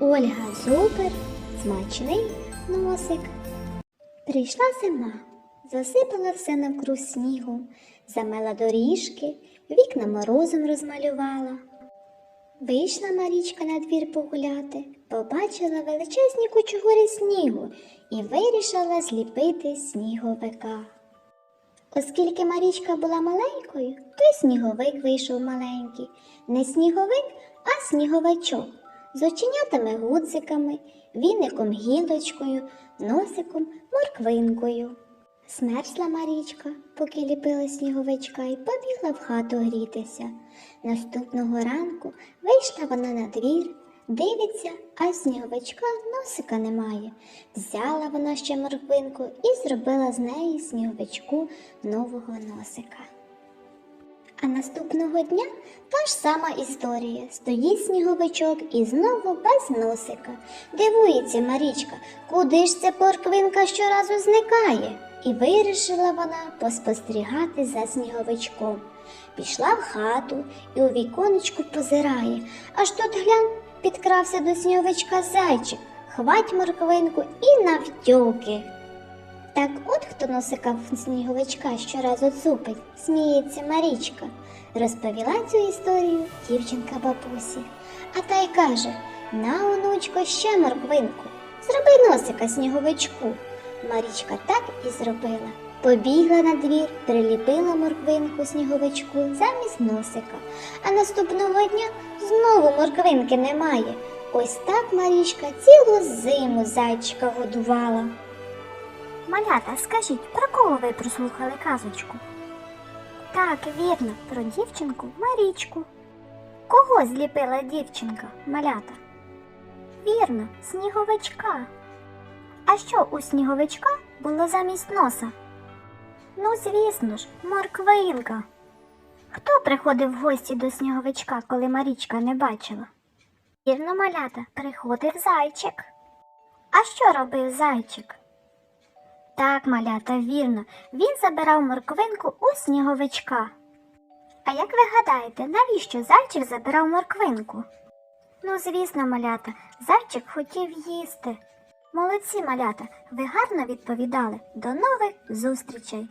Ольга Зубер, смачний носик. Прийшла зима, засипала все навкруг снігу, замела доріжки, вікна морозом розмалювала. Вийшла Марічка на двір погуляти, побачила величезні кучугури снігу і вирішила зліпити сніговика. Оскільки Марічка була маленькою, то й сніговик вийшов маленький. Не сніговик, а сніговичок з оченятами гудзиками, віником гілочкою, носиком морквинкою. Смерзла Марічка, поки ліпила сніговичка, і побігла в хату грітися. Наступного ранку вийшла вона на двір, дивиться, а сніговичка носика немає. Взяла вона ще морквинку і зробила з неї сніговичку нового носика. А наступного дня та ж сама історія. Стоїть сніговичок і знову без носика. Дивується Марічка, куди ж ця порквинка щоразу зникає? І вирішила вона поспостерігати за сніговичком. Пішла в хату і у віконечку позирає. Аж тут глянь, підкрався до сніговичка зайчик, хвать морквинку і навтьоки. Так от хто носика сніговичка щоразу цупить, сміється Марічка. Розповіла цю історію дівчинка бабусі. А та й каже: на, онучко, ще морквинку, зроби носика сніговичку. Марічка так і зробила. Побігла на двір, приліпила морквинку сніговичку замість носика. А наступного дня знову морквинки немає. Ось так Марічка цілу зиму зайчика годувала. Малята, скажіть, про кого ви прослухали казочку? Так, вірно, про дівчинку Марічку. Кого зліпила дівчинка, малята? Вірно, сніговичка. А що у сніговичка було замість носа? Ну, звісно ж, морквинка. Хто приходив в гості до сніговичка, коли Марічка не бачила? Вірно, малята, приходив зайчик. А що робив зайчик? Так, малята, вірно, він забирав морквинку у сніговичка. А як ви гадаєте, навіщо зайчик забирав морквинку? Ну, звісно, малята, зайчик хотів їсти. Молодці, малята, ви гарно відповідали. До нових зустрічей!